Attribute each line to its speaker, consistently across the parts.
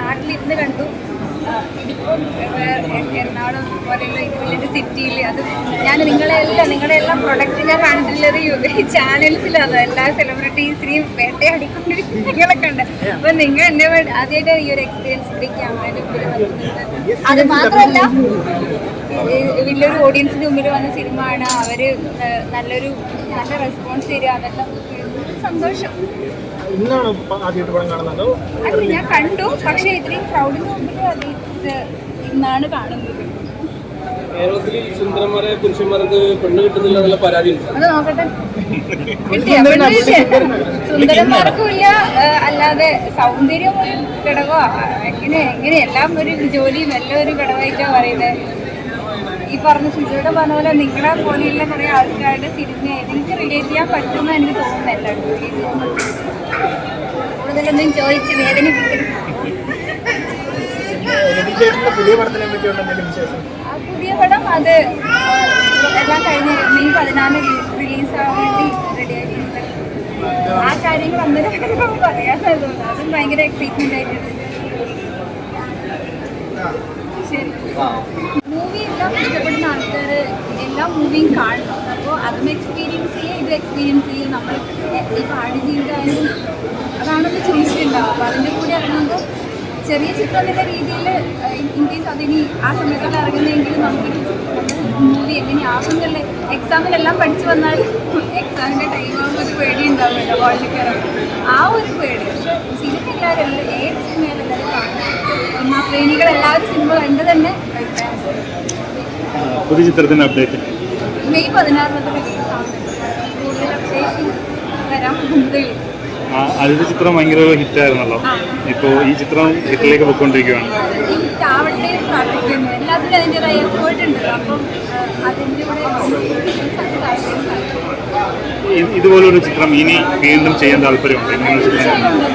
Speaker 1: നാട്ടിലിരുന്ന് കണ്ടു. എറണാകുളം പോലെയുള്ള വലിയൊരു സിറ്റിയിൽ അത് ഞാൻ നിങ്ങളെല്ലാം നിങ്ങളുടെ എല്ലാം പ്രൊഡക്റ്റ് ഞാൻ കണ്ടിട്ടുള്ളത് ഈ ചാനൽസിലാണ് എല്ലാ സെലിബ്രിറ്റീസിനെയും വേട്ടയാടിക്കൊണ്ടിരിക്കും നിങ്ങളൊക്കെ ഉണ്ട്. അപ്പൊ നിങ്ങൾ എന്നെ ആദ്യമായിട്ട് ഈ ഒരു എക്സ്പീരിയൻസ് ഇവിടെ ക്യാമറയുടെ മുമ്പിൽ വന്നിട്ടുണ്ട്. അത് മാത്രമല്ല വലിയൊരു ഓഡിയൻസിന്റെ മുമ്പിൽ വന്ന സിനിമയാണ്. ആണ് അവർ നല്ലൊരു നല്ല റെസ്പോൺസ് തരിക അതെല്ലാം സന്തോഷം.
Speaker 2: ഇന്നാണ് ആദ്യമായിട്ട് പടം കാണുന്നത്?
Speaker 1: അല്ല ഞാൻ കണ്ടു. പക്ഷേ ഇത്രയും ക്രൗഡിന് മുമ്പിൽ അത് ഇത് ഇന്നാണ് കാണുന്നത്.
Speaker 3: കേരളത്തിൽ സുന്ദരന്മാരെ പുരുഷന്മാർക്ക് പെണ്ണ് കിട്ടുന്നില്ല എന്നുള്ള പരാതി ഉണ്ട്?
Speaker 1: അത് നോക്കട്ടെ. കിട്ടിയോ? പെണ്ണ് കിട്ടിയോ? സുന്ദരന്മാർക്കും ഇല്ല ഏഹ്, അല്ലാതെ സൗന്ദര്യം ഒരു ഘടകോ? എങ്ങനെ എങ്ങനെ എല്ലാം ഒരു ജോലിയും എല്ലാം ഒരു ഘടകമായിട്ടാ പറയുന്നത് ഈ പറഞ്ഞ ശുചിയുടെ പറഞ്ഞ പോലെ നിങ്ങളെ പോലെയുള്ള കുറെ ആൾക്കാരുടെ സിനിമ എനിക്ക് റിലേറ്റ് ചെയ്യാൻ പറ്റുമെന്ന് എനിക്ക് തോന്നുന്നില്ല. കൂടുതലൊന്നും ചോദിച്ച് വേദന
Speaker 2: രവിചേട്ടന്റെ പുതിയ പടത്തിനെ പറ്റിയുള്ള എന്തെങ്കിലും വിശേഷം?
Speaker 1: പുതിയ പടം അത് എല്ലാം കഴിഞ്ഞ് മെയ് പതിനാല് റിലീസ് ആവാൻ വേണ്ടി റെഡിയാക്കിയിട്ടുണ്ട് ആ കാര്യങ്ങൾ അന്നേരം പറയാതെ അതും ഭയങ്കര എക്സൈറ്റ്മെന്റ് ആയിട്ടുണ്ട്. ശരി. മൂവി എല്ലാം ഇഷ്ടപ്പെടുന്ന ആൾക്കാർ എല്ലാ മൂവിയും കാണണം. അപ്പോൾ അതും എക്സ്പീരിയൻസ് ചെയ്യുക ഇത് എക്സ്പീരിയൻസ് ചെയ്യുക നമ്മൾ ഈ പാടി ജീവിതമായാലും അതാണല്ലോ ചോദിച്ചിട്ടുണ്ടാവും അപ്പോൾ അതിന്റെ കൂടെ ഇറങ്ങുമ്പോൾ ചെറിയ ചിത്രം എന്നുള്ള രീതിയിൽ ഇൻ കേസ് അതിനി ആ സമയത്തുള്ള ഇറങ്ങുന്നെങ്കിൽ നമുക്കൊരു മൂവി എങ്ങനെയാകും എന്നുള്ള എക്സാമിലെല്ലാം പഠിച്ചു വന്നാൽ എക്സാമിന്റെ ടൈം ആകുമ്പോൾ ഒരു പേടി ഉണ്ടാവുമല്ലോ വാളിൽ കയറാൻ. ആ ഒരു പേടി. പക്ഷെ സിനിമ എല്ലാവരും എല്ലാ- ഏത് സിനിമയിലും എല്ലാവരും കാണും. സിനിമാ പ്രേമികൾ എല്ലാവരും സിനിമ കണ്ട് തന്നെ.
Speaker 4: പുതിയ ചിത്രത്തിന്റെ അപ്ഡേറ്റ്
Speaker 1: മെയ് പതിനാറിനത് റിലീസ് ആവുന്നുണ്ട്. കൂടുതൽ അപ്ഡേഷൻ വരാൻ ഉള്ളൂ.
Speaker 4: ആദ്യത്തെ ചിത്രം ഭയങ്കര ഹിറ്റ് ആയിരുന്നല്ലോ. ഇപ്പോൾ ഈ ചിത്രം ഹിറ്റിലേക്ക് പോയിക്കൊണ്ടിരിക്കുകയാണ്. ഇതുപോലൊരു ചിത്രം ഇനി വീണ്ടും ചെയ്യാൻ താല്പര്യമുണ്ട് ഇങ്ങനെ ചിത്രം
Speaker 1: തീർച്ചയായും ഉണ്ട്.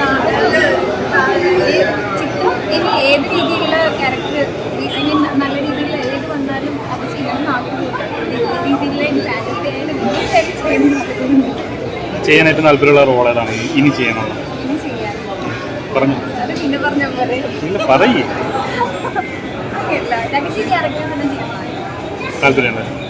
Speaker 1: നാ- ഈ ചിത്രം ഇനി ഏത് രീതിയിലുള്ള ക്യാരക്ടർ ഐ മീൻ നല്ല രീതിയിൽ ഏത് വന്നാലും അത് ചെയ്യണം എന്ന് ആഗ്രഹമുണ്ട് ഏത് രീതിയിലുള്ള ഫാന്റസി ആയാലും തീർച്ചയായിട്ടും ചെയ്യണം എന്ന് ആഗ്രഹമുണ്ട്.
Speaker 4: ചെയ്യാനായിട്ട് താല്പര്യമുള്ള റോൾ ഏതാണ്? ഇനി-
Speaker 1: ചെയ്യാനുള്ളത്
Speaker 4: പറഞ്ഞു. ഇല്ല പറയേ.
Speaker 1: ചെയ്യാൻ
Speaker 4: താല്പര്യമുണ്ട്?